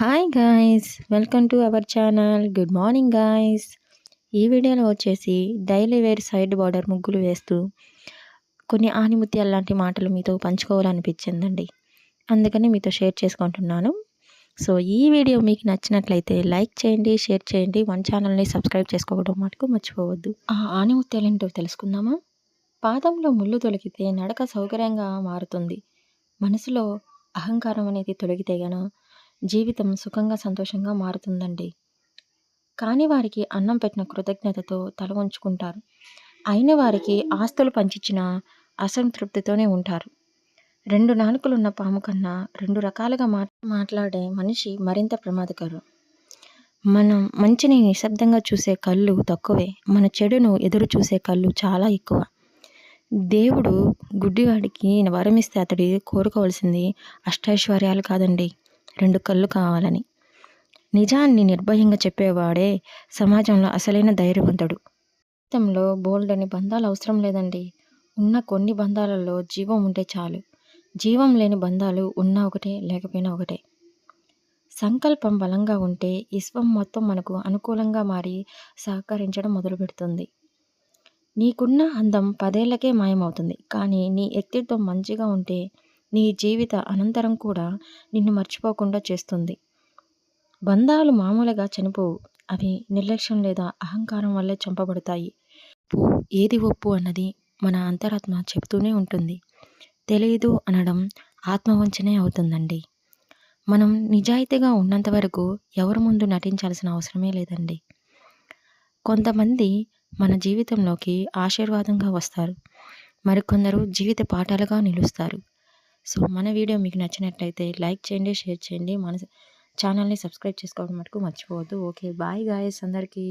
Hi guys welcome to our channel good morning guys ఈ వీడియోలో వచ్చేసి డైలీ వేర్ సైడ్ బార్డర్ ముగ్గులు వేస్తూ కొన్ని ఆనిముత్యాలు లాంటి మాటలు మీతో పంచుకోవాలనిపించిందండి. అందుకని మీతో షేర్ చేసుకుంటున్నాను. సో ఈ వీడియో మీకు నచ్చినట్లయితే లైక్ చేయండి షేర్ చేయండి. మన ఛానల్ని సబ్స్క్రైబ్ చేసుకోవడం మటుకు మర్చిపోవద్దు. ఆ ఆనిముత్యాలు ఏంటో తెలుసుకుందామా? పాదంలో ముళ్ళు తొలగితే నడక సౌకర్యంగా మారుతుంది. మనసులో అహంకారం అనేది తొలగితే గన జీవితం సుఖంగా సంతోషంగా మారుతుందండి. కాని వారికి అన్నం పెట్టిన కృతజ్ఞతతో తల ఉంచుకుంటారు అయిన వారికి ఆస్తులు పంచిచ్చిన అసంతృప్తితోనే ఉంటారు. రెండు నాలుకలున్న పాము కన్నా రెండు రకాలుగా మా మాట్లాడే మనిషి మరింత ప్రమాదకరం. మనం మంచిని నిశ్శబ్దంగా చూసే కళ్ళు తక్కువే. మన చెడును ఎదురు చూసే కళ్ళు చాలా ఎక్కువ. దేవుడు గుడ్డివాడికి వరమిస్తే అతడి కోరుకోవాల్సింది అష్టైశ్వర్యాలు కాదండి. రెండు కళ్ళు కావాలని. నిజాన్ని నిర్భయంగా చెప్పేవాడే సమాజంలో అసలైన ధైర్యవంతుడు. జీవితంలో బోల్డ్ అని బంధాలు అవసరం లేదండి. ఉన్న కొన్ని బంధాలలో జీవం ఉంటే చాలు. జీవం లేని బంధాలు ఉన్నా ఒకటే లేకపోయినా ఒకటే. సంకల్పం బలంగా ఉంటే విశ్వం మొత్తం మనకు అనుకూలంగా మారి సహకరించడం మొదలు పెడుతుంది నీకున్న అందం పదేళ్ళకే మాయమవుతుంది. కానీ నీ వ్యక్తిత్వం మంచిగా ఉంటే నీ జీవిత అనంతరం కూడా నిన్ను మర్చిపోకుండా చేస్తుంది. బంధాలు మామూలుగా చనిపోవు. అవి నిర్లక్ష్యం లేదా అహంకారం వల్లే చంపబడతాయి. ఏది ఒప్పు అన్నది మన అంతరాత్మ చెబుతూనే ఉంటుంది. తెలియదు అనడం ఆత్మవంచనే అవుతుందండి. మనం నిజాయితీగా ఉన్నంత వరకు ఎవరి ముందు నటించాల్సిన అవసరమే లేదండి. కొంతమంది మన జీవితంలోకి ఆశీర్వాదంగా వస్తారు. మరికొందరు జీవిత పాఠాలుగా నిలుస్తారు. సో మన వీడియో మీకు నచ్చినట్లయితే లైక్ చేయండి షేర్ చేయండి. మన ఛానల్ని సబ్స్క్రైబ్ చేసుకోవడం మటుకు మర్చిపోవద్దు. ఓకే బాయ్ గాయస్ అందరికీ.